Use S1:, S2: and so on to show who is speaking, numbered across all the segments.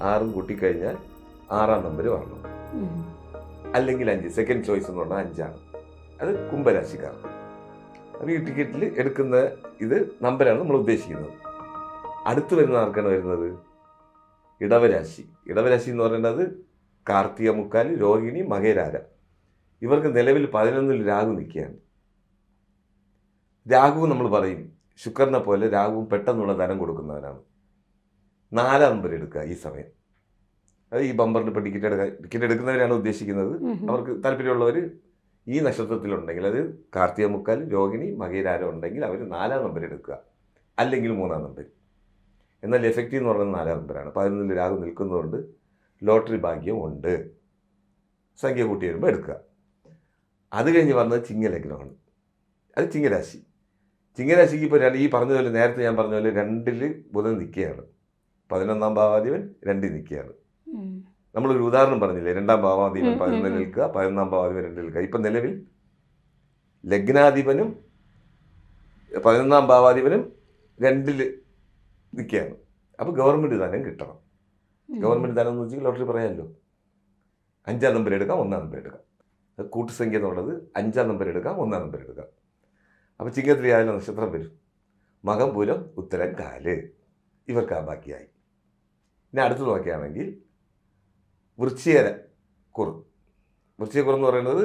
S1: ആറും കൂട്ടിക്കഴിഞ്ഞാൽ ആറാം നമ്പർ വരണം. അല്ലെങ്കിൽ അഞ്ച്. സെക്കൻഡ് ചോയ്സ് എന്ന് പറഞ്ഞാൽ അഞ്ചാണ്. അത് കുംഭരാശിക്കാർക്ക് അപ്പോൾ ഈ ടിക്കറ്റിൽ എടുക്കുന്ന ഇത് നമ്പരാണ് നമ്മൾ ഉദ്ദേശിക്കുന്നത്. അടുത്ത് വരുന്ന ആർക്കാണ് വരുന്നത്? ഇടവരാശി. ഇടവരാശി എന്ന് പറയുന്നത് കാർത്തിക മുക്കാൽ രോഹിണി മകേരാര. ഇവർക്ക് നിലവിൽ പതിനൊന്നിൽ രാഹു നിൽക്കുകയാണ്. രാഹു നമ്മൾ പറയും. ശുക്രനെ പോലെ രാഹുവും പെട്ടെന്നുള്ള ധനം കൊടുക്കുന്നവനാണ് നാലാം നമ്പർ എടുക്കുക ഈ സമയം. അത് ഈ ബമ്പറിന് ഇപ്പോൾ ടിക്കറ്റ് എടുക്കാൻ ടിക്കറ്റ് എടുക്കുന്നവരാണ് ഉദ്ദേശിക്കുന്നത്. അവർക്ക് താല്പര്യമുള്ളവർ ഈ നക്ഷത്രത്തിലുണ്ടെങ്കിൽ അത് കാർത്തിക മുക്കാൽ രോഹിണി മകേരാരം ഉണ്ടെങ്കിൽ അവർ നാലാം നമ്പർ എടുക്കുക. അല്ലെങ്കിൽ മൂന്നാം നമ്പർ. എന്നാൽ എഫക്റ്റീവ് എന്ന് പറയുന്നത് നാലാം നമ്പറാണ് പതിനൊന്നിൽ രാഹു നിൽക്കുന്നതുകൊണ്ട് ലോട്ടറി ഭാഗ്യം ഉണ്ട്. സംഖ്യ കൂട്ടി വരുമ്പോൾ എടുക്കുക. അത് കഴിഞ്ഞ് പറഞ്ഞത് ചിങ്ങലഗ്നമാണ് അത് ചിങ്ങരാശി. ചിങ്ങരാശിക്ക് ഇപ്പോൾ ഈ പറഞ്ഞ പോലെ നേരത്തെ ഞാൻ പറഞ്ഞ പോലെ രണ്ടിൽ ബുധൻ നിൽക്കുകയാണ്. പതിനൊന്നാം ഭാവാധിപൻ രണ്ടിൽ നിൽക്കുകയാണ്. നമ്മളൊരു ഉദാഹരണം പറഞ്ഞില്ലേ രണ്ടാം ഭാവാധിപൻ പതിനൊന്നിൽ. നിൽക്കുക പതിനൊന്നാം ഭാവാധിപൻ രണ്ടിൽ നിൽക്കുക. ഇപ്പം നിലവിൽ ലഗ്നാധിപനും പതിനൊന്നാം ഭാവാധിപനും രണ്ടിൽ നിൽക്കുകയാണ്. അപ്പോൾ ഗവൺമെന്റ് ധനം കിട്ടണം. ഗവൺമെന്റ് ധനം എന്ന് വെച്ചാൽ ലോട്ടറി പറയാമല്ലോ. അഞ്ചാം നമ്പർ എടുക്കാം ഒന്നാം നമ്പർ എടുക്കാം. കൂട്ടുസംഖ്യ എന്നുള്ളത് അഞ്ചാം നമ്പർ എടുക്കാം ഒന്നാം നമ്പർ എടുക്കാം. അപ്പോൾ ആയാലും നക്ഷത്രം വരും. മകം പൂരം ഉത്തരം കാൽ. ഇവർക്ക് ആ ബാക്കിയായി. ഇനി അടുത്ത് നോക്കുകയാണെങ്കിൽ വൃശ്ചികര കുറു. വൃശ്ചികക്കുറ എന്ന് പറയുന്നത്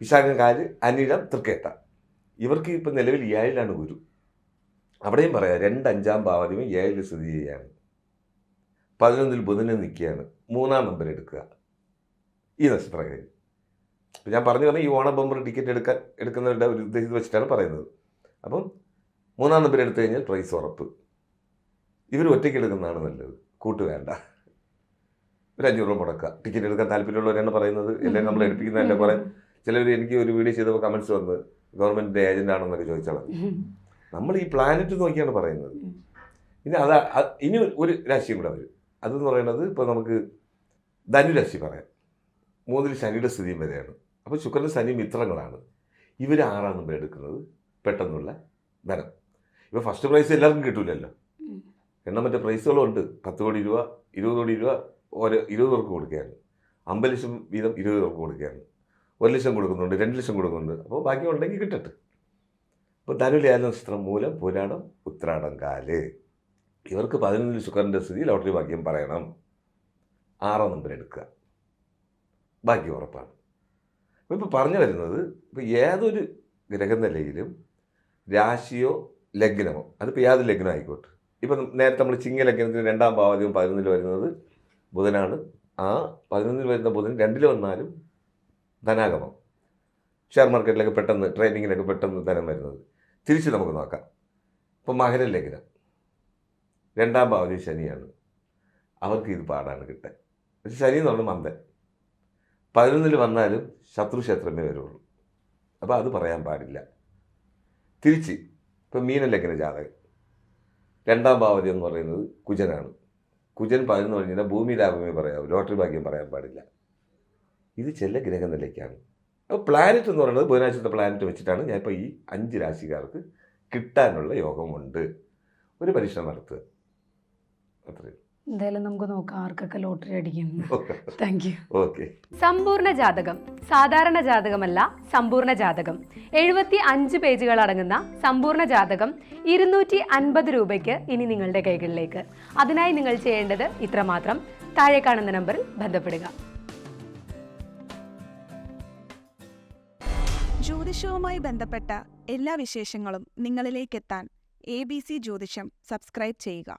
S1: വിശാഖങ്കാൽ വിശാഖം കാൽ അനിഴം തൃക്കേട്ട. ഇവർക്ക് ഇപ്പം നിലവിൽ ഏഴിലാണ് ഗുരു. അവിടെയും പറയാം രണ്ട് അഞ്ചാം ഭാവതിയും ഏഴിൽ സ്ഥിതി ചെയ്യുകയാണ്. പതിനൊന്നിൽ ബുധന് നിൽക്കുകയാണ്. മൂന്നാം നമ്പർ എടുക്കുക. ഈ നക്ഷത്രക്കാർ ഇപ്പം ഞാൻ പറഞ്ഞു പറഞ്ഞാൽ ഈ ഓണ ബമ്പർ ടിക്കറ്റ് എടുക്കാൻ എടുക്കുന്നവരുടെ ഒരു ഉദ്ദേശം വെച്ചിട്ടാണ് പറയുന്നത്. അപ്പം മൂന്നാം നമ്പർ എടുത്തു കഴിഞ്ഞാൽ പ്രൈസ് ഉറപ്പ്. ഇവർ ഒറ്റയ്ക്ക് എടുക്കുന്നതാണ് നല്ലത്. കൂട്ട് വേണ്ട. ഒരു അഞ്ഞൂറ് രൂപ മുടക്കുക. ടിക്കറ്റ് എടുക്കാൻ താല്പര്യമുള്ളവരാണ് പറയുന്നത് എല്ലാം നമ്മൾ എടുപ്പിക്കുന്നതല്ലേ കുറേ. ചിലവർ എനിക്ക് ഒരു വീഡിയോ ചെയ്തപ്പോൾ കമൻസ് വന്ന് ഗവൺമെന്റിന്റെ ഏജന്റ് ആണെന്നൊക്കെ ചോദിച്ചാൽ നമ്മൾ ഈ പ്ലാനറ്റ് നോക്കിയാണ് പറയുന്നത്. ഇനി അതാ ഇനി ഒരു രാശിയും കൂടെ വരും. അതെന്ന് പറയുന്നത് ഇപ്പോൾ നമുക്ക് ധനുരാശി പറയാം. മൂന്നിൽ ശനിയുടെ സ്ഥിതിയും വരെയാണ്. അപ്പോൾ ശുക്രനും ശനി മിത്രങ്ങളാണ്. ഇവർ ആറാണ് എടുക്കുന്നത്. പെട്ടെന്നുള്ള ധനം. ഇപ്പോൾ ഫസ്റ്റ് പ്രൈസ് എല്ലാവർക്കും കിട്ടൂലല്ലോ.
S2: ഉം.
S1: എണ്ണം മറ്റേ പ്രൈസുകളും ഉണ്ട് പത്ത് കോടി രൂപ ഇരുപത് കോടി രൂപ ഒരു ഇരുപത് പേർക്ക് കൊടുക്കുകയാണ്. അമ്പത് ലക്ഷം വീതം ഇരുപത് പേർക്ക് കൊടുക്കുകയാണ്. ഒരു ലക്ഷം കൊടുക്കുന്നുണ്ട് രണ്ട് ലക്ഷം കൊടുക്കുന്നുണ്ട്. അപ്പോൾ ബാക്കി ഉണ്ടെങ്കിൽ കിട്ടട്ടെ. അപ്പോൾ ധനുലേല ചിത്രം മൂലം പുരാണം ഉത്രാടം കാൽ. ഇവർക്ക് പതിനൊന്നിൽ ശുക്രന്റെ സ്ഥിതി ലോട്ടറി ഭാഗ്യം പറയണം. ആറാം നമ്പർ എടുക്കുക. ബാക്കി ഉറപ്പാണ്. അപ്പോൾ ഇപ്പോൾ പറഞ്ഞു വരുന്നത് ഇപ്പോൾ ഏതൊരു ഗ്രഹനിലയിലും രാശിയോ ലഗ്നമോ അതിപ്പോൾ യാതൊരു ലഗ്നം ആയിക്കോട്ടെ. ഇപ്പം നേരത്തെ നമ്മൾ ചിങ്ങ ലഗ്നത്തിന് രണ്ടാം ഭാവാധികം പതിനൊന്നിൽ വരുന്നത്? ബുധനാണ്. ആ പതിനൊന്നിൽ വരുന്ന ബുധൻ രണ്ടിൽ വന്നാലും ധനാഗമം. ഷെയർ മാർക്കറ്റിലൊക്കെ പെട്ടെന്ന് ട്രേഡിങ്ങിലൊക്കെ പെട്ടെന്ന് ധനം വരുന്നത്. തിരിച്ച് നമുക്ക് നോക്കാം. ഇപ്പം മകര ലഗ്നം രണ്ടാം ഭാവതി ശനിയാണ്. അവർക്ക് ഇത് പാടാണ് കിട്ടാൻ. പക്ഷെ ശനി എന്ന് പറഞ്ഞാൽ മന്ദൻ. പതിനൊന്നിൽ വന്നാലും ശത്രുക്ഷേത്രമേ വരുള്ളൂ. അപ്പോൾ അത് പറയാൻ പാടില്ല. തിരിച്ച് ഇപ്പം മീന ജാതകം. രണ്ടാം ഭാവതി എന്ന് പറയുന്നത് കുജനാണ്. കുജൻ പതിനൊന്ന് കഴിഞ്ഞാൽ ഭൂമി ലാഭമേ പറയാവൂ ലോട്ടറി ഭാഗ്യം പറയാൻ പാടില്ല. ഇത് ചില ഗ്രഹനിലയ്ക്കാണ്. അപ്പോൾ പ്ലാനറ്റ് എന്ന് പറയുന്നത് ബുധനാഴ്ചത്തെ പ്ലാനറ്റ് വെച്ചിട്ടാണ് ഞാൻ ഇപ്പോൾ ഈ അഞ്ച് രാശിക്കാർക്ക് കിട്ടാനുള്ള യോഗമുണ്ട്. ഒരു പരീക്ഷണം നടത്തുക. അത്രയും
S2: എന്തായാലും നമുക്ക് നോക്കാം ആർക്കൊക്കെ ലോട്ടറി അടിക്കും താങ്ക് യു
S1: ഓക്കെ.
S3: സമ്പൂർണ ജാതകം. സാധാരണ ജാതകമല്ല സമ്പൂർണ ജാതകം. എഴുപത്തി അഞ്ച് പേജുകൾ അടങ്ങുന്ന സമ്പൂർണ ജാതകം ഇരുന്നൂറ്റി അൻപത് രൂപയ്ക്ക് ഇനി നിങ്ങളുടെ കൈകളിലേക്ക്. അതിനായി നിങ്ങൾ ചെയ്യേണ്ടത് ഇത്രമാത്രം. താഴെ കാണുന്ന നമ്പറിൽ ബന്ധപ്പെടുക.
S4: ജ്യോതിഷവുമായി ബന്ധപ്പെട്ട എല്ലാ വിശേഷങ്ങളും നിങ്ങളിലേക്കെത്താൻ എ ബി സി ജ്യോതിഷം സബ്സ്ക്രൈബ് ചെയ്യുക.